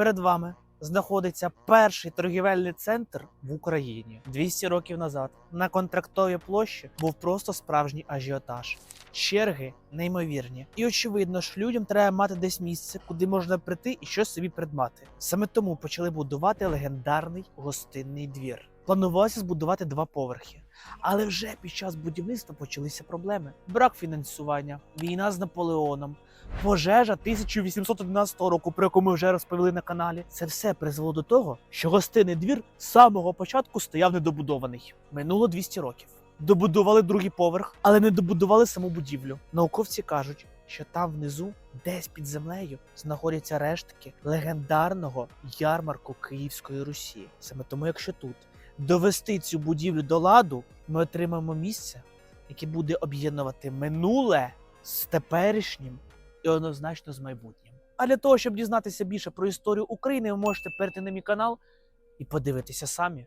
Перед вами знаходиться перший торгівельний центр в Україні 200 років назад. На контрактовій площі був просто справжній ажіотаж. Черги неймовірні, і очевидно, що людям треба мати десь місце, куди можна прийти і щось собі придбати. Саме тому почали будувати легендарний гостинний двір. Планувалося збудувати два поверхи, але вже під час будівництва почалися проблеми: брак фінансування, війна з Наполеоном, пожежа 1811 року, про яку ми вже розповіли на каналі. Це все призвело до того, що гостинний двір з самого початку стояв недобудований. Минуло 200 років. Добудували другий поверх, але не добудували саму будівлю. Науковці кажуть, що там внизу, десь під землею, знаходяться рештки легендарного ярмарку Київської Русі. Саме тому, якщо тут довести цю будівлю до ладу, ми отримаємо місце, яке буде об'єднувати минуле з теперішнім і однозначно з майбутнім. А для того, щоб дізнатися більше про історію України, ви можете перейти на мій канал і подивитися самі.